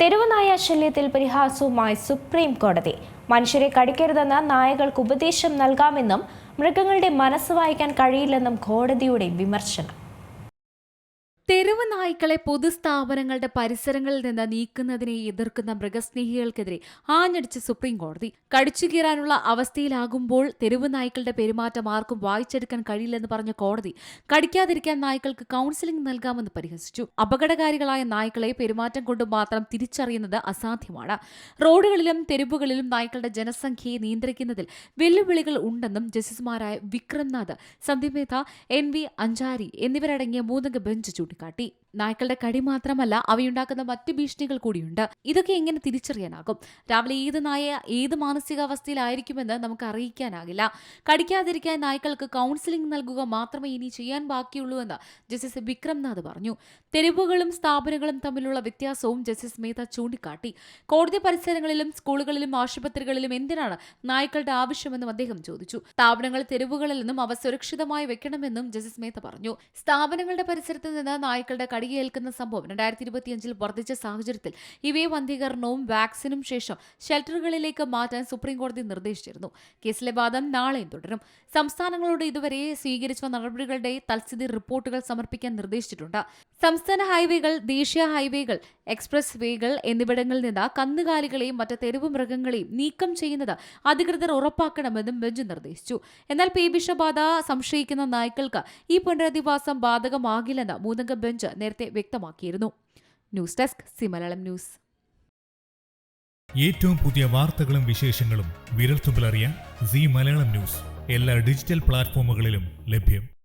തെരുവുനായ ശല്യത്തിൽ പരിഹാസവുമായി സുപ്രീം കോടതി. മനുഷ്യരെ കടിക്കരുതെന്ന് നായകൾക്ക് ഉപദേശം നൽകാമെന്നും മൃഗങ്ങളുടെ മനസ്സ് വായിക്കാൻ കഴിയില്ലെന്നും കോടതിയുടെ വിമർശനം. തെരുവ് നായ്ക്കളെ പൊതുസ്ഥാപനങ്ങളുടെ പരിസരങ്ങളിൽ നിന്ന് നീക്കുന്നതിനെ എതിർക്കുന്ന മൃഗസ്നേഹികൾക്കെതിരെ ആഞ്ഞടിച്ച് സുപ്രീം കോടതി. കടിച്ചുകീറാനുള്ള അവസ്ഥയിലാകുമ്പോൾ തെരുവ് നായ്ക്കളുടെ പെരുമാറ്റം ആർക്കും വായിച്ചെടുക്കാൻ കഴിയില്ലെന്ന് പറഞ്ഞ കോടതി കടിക്കാതിരിക്കാൻ നായ്ക്കൾക്ക് കൗൺസിലിംഗ് നൽകാമെന്ന് പരിഹസിച്ചു. അപകടകാരികളായ നായ്ക്കളെ പെരുമാറ്റം കൊണ്ട് മാത്രം തിരിച്ചറിയുന്നത് അസാധ്യമാണ്. റോഡുകളിലും തെരുവുകളിലും നായ്ക്കളുടെ ജനസംഖ്യയെ നിയന്ത്രിക്കുന്നതിൽ വെല്ലുവിളികൾ ഉണ്ടെന്നും ജസ്റ്റിസുമാരായ വിക്രംനാഥ് സന്ദീപ് മേത്ത എൻ വി അഞ്ചാരി എന്നിവരടങ്ങിയ മൂന്നംഗ ബെഞ്ച് ചൂണ്ടിക്കാട്ടി. നായ്ക്കളുടെ കടി മാത്രമല്ല അവയുണ്ടാക്കുന്ന മറ്റ് ഭീഷണികൾ കൂടിയുണ്ട്. ഇതൊക്കെ എങ്ങനെ തിരിച്ചറിയാനാകും? രാവിലെ ഏത് നായ ഏത് മാനസികാവസ്ഥയിലായിരിക്കുമെന്ന് നമുക്ക് അറിയിക്കാനാകില്ല. കടിക്കാതിരിക്കാൻ നായ്ക്കൾക്ക് കൗൺസിലിംഗ് നൽകുക മാത്രമേ ഇനി ചെയ്യാൻ ബാക്കിയുള്ളൂ എന്ന് ജസ്റ്റിസ് വിക്രംനാഥ് പറഞ്ഞു. തെരുവുകളും സ്ഥാപനങ്ങളും തമ്മിലുള്ള വ്യത്യാസവും ജസ്റ്റിസ് മേത്ത ചൂണ്ടിക്കാട്ടി. കോടതി പരിസരങ്ങളിലും സ്കൂളുകളിലും ആശുപത്രികളിലും എന്തിനാണ് നായ്ക്കളുടെ ആവശ്യമെന്നും അദ്ദേഹം ചോദിച്ചു. സ്ഥാപനങ്ങൾ തെരുവുകളിൽ നിന്നും അവ സുരക്ഷിതമായി വെക്കണമെന്നും ജസ്റ്റിസ് മേത്ത പറഞ്ഞു. സ്ഥാപനങ്ങളുടെ പരിസരത്ത് നിന്ന് നായ്ക്കളുടെ കടികേൽക്കുന്ന സംഭവം രണ്ടായിരത്തി ഇരുപത്തിയഞ്ചിൽ വർദ്ധിച്ച സാഹചര്യത്തിൽ ഇവയെ വന്ധീകരണവും വാക്സിനും ശേഷം ഷെൽട്ടറുകളിലേക്ക് മാറ്റാൻ സുപ്രീംകോടതി നിർദ്ദേശിച്ചിരുന്നു. കേസിലെ വാദം നാളെയും തുടരും. സംസ്ഥാനങ്ങളോട് ഇതുവരെ സ്വീകരിച്ച നടപടികളുടെ തൽസ്ഥിതി റിപ്പോർട്ടുകൾ സമർപ്പിക്കാൻ നിർദ്ദേശിച്ചിട്ടുണ്ട്. സംസ്ഥാന ഹൈവേകൾ ദേശീയ ഹൈവേകൾ എക്സ്പ്രസ് വേകൾ എന്നിവിടങ്ങളിൽ നിന്ന് കന്നുകാലികളെയും മറ്റ് തെരുവ് മൃഗങ്ങളെയും നീക്കം ചെയ്യുന്നത് അധികൃതർ ഉറപ്പാക്കണമെന്നും ബെഞ്ച് നിർദ്ദേശിച്ചു. എന്നാൽ പേവിഷബാധ സംശയിക്കുന്ന നായ്ക്കൾക്ക് ഈ പുനരധിവാസം ബാധകമാകില്ലെന്ന് മൂന്നംഗ ബെഞ്ച് നേരത്തെ വ്യക്തമാക്കിയിരുന്നു. News desk സിമലയാളം news. ഏറ്റവും പുതിയ വാർത്തകളും വിശേഷങ്ങളും വിരൽത്തുമ്പിലറിയാൻ സി മലയാളം ന്യൂസ് എല്ലാ ഡിജിറ്റൽ പ്ലാറ്റ്ഫോമുകളിലും ലഭ്യം.